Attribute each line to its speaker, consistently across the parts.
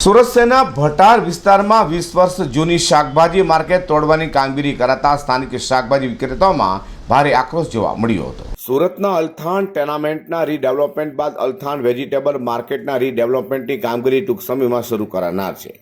Speaker 1: સુરત શહેરના ભટાર વિસ્તારમાં વીસ વર્ષ જૂની શાકભાજી માર્કેટ તોડવાની કામગીરી કરાતા સ્થાનિક શાકભાજી વિક્રેતાઓમાં ભારે આક્રોશ જોવા મળ્યો હતો. સુરતના અલથાણ ટેનામેન્ટના રીડેવલપમેન્ટ બાદ અલથાણ વેજીટેબલ માર્કેટના રીડેવલપમેન્ટની કામગીરી ટૂંક સમયમાં શરૂ કરાનાર છે.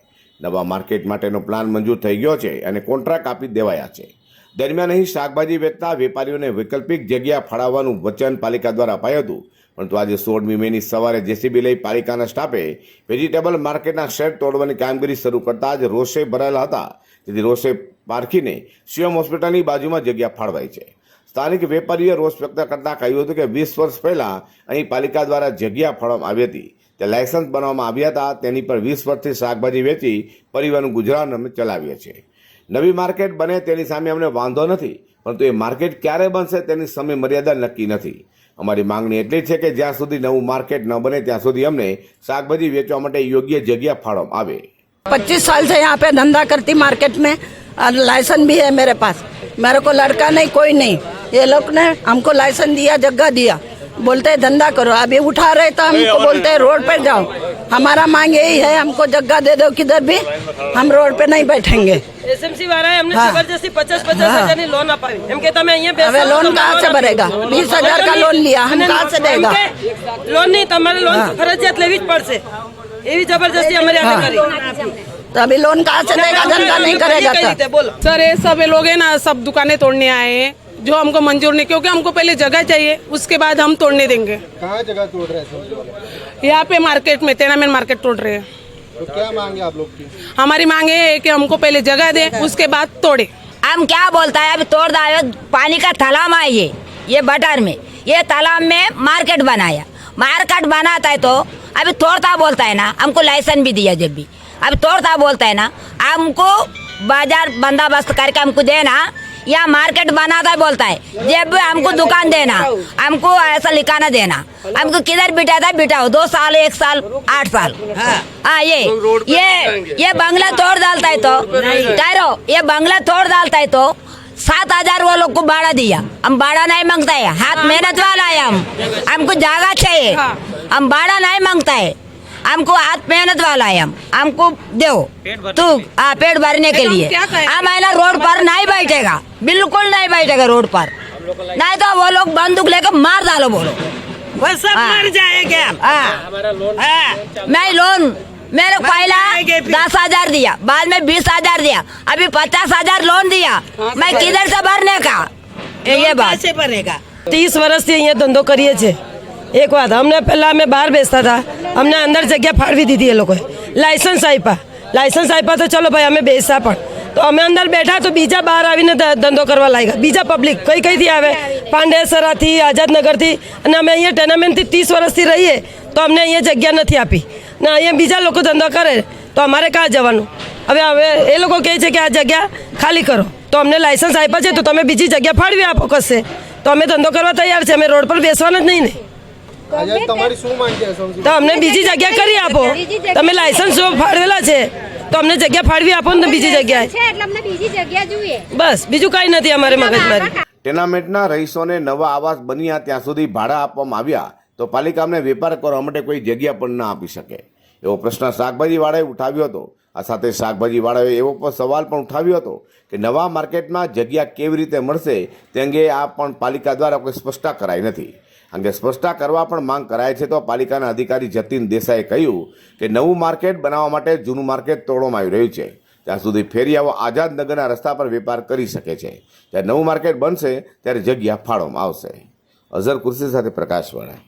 Speaker 1: નવા માર્કેટ માટેનો પ્લાન મંજૂર થઈ ગયો છે અને કોન્ટ્રાક્ટ આપી દેવાયા છે. દરમિયાન અહીં શાકભાજી વેચતા વેપારીઓને વૈકલ્પિક જગ્યા ફાળવવાનું વચન પાલિકા દ્વારા અપાયું હતું. પરંતુ આજે સોળમી મેની સવારે જેસીબી લઈ પાલિકાના સ્ટાફે વેજીટેબલ માર્કેટના શેડ તોડવાની કામગીરી શરૂ કરતા જ રોષે ભરાયેલા હતા. તેથી રોષે પારખીને સીએમ હોસ્પિટલની બાજુમાં જગ્યા ફાળવાઈ છે. સ્થાનિક વેપારીએ રોષ વ્યક્ત કરતા કહ્યું હતું કે વીસ વર્ષ પહેલાં અહીં પાલિકા દ્વારા જગ્યા ફાળવવામાં આવી હતી. તે લાયસન્સ બનાવવામાં આવ્યા હતા. તેની પર વીસ વર્ષથી શાકભાજી વેચી પરિવારનું ગુજરાન અમે ચલાવીએ છીએ. નવી માર્કેટ બને તેની સામે અમને વાંધો નથી પરંતુ એ માર્કેટ ક્યારે બનશે તેની સમય મર્યાદા નક્કી નથી અમારી માંગણી એટલી જ છે કે જ્યાં સુધી નવું માર્કેટ ન બને ત્યાં સુધી અમને શાકભાજી વેચવા માટે યોગ્ય જગ્યા ફાળવવામાં આવે
Speaker 2: पच्चीस साल से यहाँ पे धंधा करती मार्केट में और लाइसेंस भी है मेरे पास मेरे को लड़का नहीं कोई नहीं ये लोग ने हमको लाइसेंस दिया जगह दिया बोलते हैं धंधा करो अभी उठा रहे तो हमको बोलते हैं रोड पे जाओ हमारा मांग यही है हमको जगह दे दो किधर भी हम रोड पे नहीं बैठेंगे।
Speaker 3: हमने हाँ। ज़बरदस्ती पचास
Speaker 2: पचास लोन
Speaker 3: आप
Speaker 2: लोन से भरेगा? बीस हज़ार का लोन लिया हम से देगा?
Speaker 3: लोन नहीं
Speaker 2: तो
Speaker 3: हमारे लोन फरजियात लेवी से ये भी
Speaker 2: ज़बरदस्ती
Speaker 3: हमारे यहाँ
Speaker 2: तो अभी लोन कहाँ से देगा? धंधा नहीं करेगा तो।
Speaker 4: सर ये सब लोग है ना सब दुकानें तोड़ने आए हैं। जो हमको मंजूर नहीं क्योंकि हमको पहले जगह चाहिए उसके बाद हम तोड़ने देंगे।
Speaker 5: कहाँ जगह तोड़ रहे थे
Speaker 4: यहाँ पे मार्केट में तेनामेन मार्केट तोड़ रहे हैं।
Speaker 5: तो क्या मांगे आप लोग की?
Speaker 4: हमारी मांग है कि हमको पहले जगह दे उसके बाद तोड़े।
Speaker 6: हम क्या बोलता है? अभी तोड़ दायो पानी का तालाब है ये ये बटर में। ये तालाब में मार्केट बनाया। मार्केट बनाता है तो अभी तोड़ता बोलता है ना हमको लाइसेंस भी दिया जब भी। अभी तोड़ता बोलता है ना हमको बाज़ार बंदोबस्त करके हमको देना या मार्केट बनाता है बोलता है जब हमको दुकान देना हमको ऐसा लिखाना देना हमको किधर बिठाता है बिठाओ दो साल एक साल आठ साल। हाँ। ये ये ये बंगला तोड़ डालता है तो ठहरो ये बंगला तोड़ डालता है तो सात हज़ार वो लोग को भाड़ा दिया। हम भाड़ा नहीं माँगता है हाथ मेहनत वाला है हम। हमको जगह चाहिए। हम भाड़ा नहीं माँगता है। हमको हाथ मेहनत वाला है हम हमको दो तू हाँ पेट भरने के लिए हम है ना रोड पर नहीं बैठेगा बिल्कुल नहीं बैठेगा रोड पर नहीं तो वो लोग बंदूक लेकर मार डालो बोलो
Speaker 3: वो सब मर जाएंगे
Speaker 6: मैं लोन मेरे पहला दस हजार दिया बाद में बीस हजार दिया अभी पचास हजार लोन दिया मैं किधर से भरने का ये बात
Speaker 3: भरेगा तीस वर्ष से ये धंधो करिए એક વાત, અમને પહેલાં અમે બહાર બેસતા હતા. અમને અંદર જગ્યા ફાળવી દીધી એ લોકોએ. લાઇસન્સ આપ્યા લાઇસન્સ આપ્યા તો ચલો ભાઈ, અમે બેસતા પણ. તો અમે અંદર બેઠા તો બીજા બહાર આવીને ધંધો કરવા લાગ્યા. બીજા પબ્લિક કઈ કઈથી આવે? પાંડેસરાથી, આઝાદનગરથી. અને અમે અહીંયા ટેનામેન્ટથી ત્રીસ વર્ષથી રહીએ, તો અમને અહીંયા જગ્યા નથી આપી. ને અહીંયા બીજા લોકો ધંધો કરે, તો અમારે ક્યાં જવાનું? હવે હવે એ લોકો કહે છે કે આ જગ્યા ખાલી કરો. તો અમને લાયસન્સ આપ્યા છે, તો તમે બીજી જગ્યા ફાળવી આપો કશે. તો અમે ધંધો કરવા તૈયાર છે, અમે રોડ પર બેસવાના જ નહીં ને. તો અમને બીજી જગ્યા કરી આપો. તમે લાયસન્સ જો ફાળવેલા છે તો અમને જગ્યા ફાળવી આપો ને બીજી જગ્યાએ.
Speaker 7: છે એટલે અમને બીજી જગ્યા જોઈએ.
Speaker 3: બસ બીજું કાંઈ નથી અમારે મગજમારી
Speaker 1: ટેનામેન્ટના રહીશોને નવા આવાસ બન્યા ત્યાં સુધી ભાડા આપવામાં આવ્યા તો પાલિકા અમને વેપાર કરવા માટે કોઈ જગ્યા પણ ના આપી શકે. એવો પ્રશ્ન શાકભાજીવાળાએ ઉઠાવ્યો હતો. આ સાથે શાકભાજીવાળાએ એવો પણ સવાલ પણ ઉઠાવ્યો હતો કે નવા માર્કેટમાં જગ્યા કેવી રીતે મળશે તે અંગે આ પણ પાલિકા દ્વારા કોઈ સ્પષ્ટતા કરાઈ નથી. અંગે સ્પષ્ટતા કરવા પણ માંગ કરાય છે તો પાલિકાના અધિકારી જતીન દેસાઈએ કહ્યું કે નવું માર્કેટ બનાવવા માટે જૂનું માર્કેટ તોડવામાં આવી રહ્યું છે. ત્યાં સુધી ફેરિયાઓ આઝાદનગરના રસ્તા પર વેપાર કરી શકે છે જ્યારે નવું માર્કેટ બનશે, ત્યારે જગ્યા ફાળવામાં આવશે. અઝર કુર્સી સાથે પ્રકાશવાળા